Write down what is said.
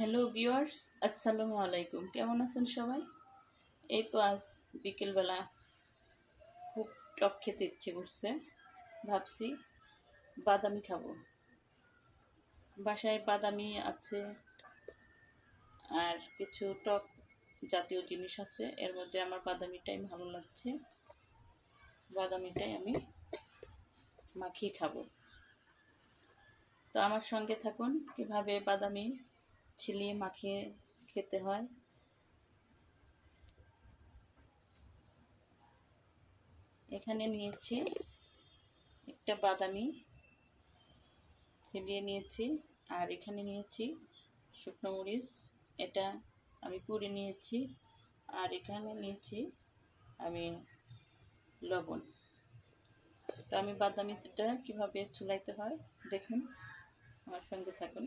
Hello viewers, আসসালামু আলাইকুম। কেমন আছেন সবাই? এই তো আজ বিকেলবেলা খুব টক খেতে ইচ্ছে করছে। ভাবছি বাদামি খাব। বাসায় বাদামি আছে আর কিছু টক জাতীয় জিনিস আছে। এর মধ্যে আমার বাদামিটাই ভালো লাগছে। বাদামিটাই আমি মাখিয়ে খাব। তো আমার সঙ্গে থাকুন কীভাবে বাদামি ছিলিয়ে মাখিয়ে খেতে হয়। এখানে নিয়েছি একটা বাদামি ছিলিয়ে নিয়েছি, আর এখানে নিয়েছি শুকনো মরিচ। এটা আমি পুড়ে নিয়েছি, আর এখানে নিয়েছি আমি লবণ। তো আমি বাদামিটা কীভাবে চুলাইতে হয়, দেখুন। আমার সঙ্গে থাকুন।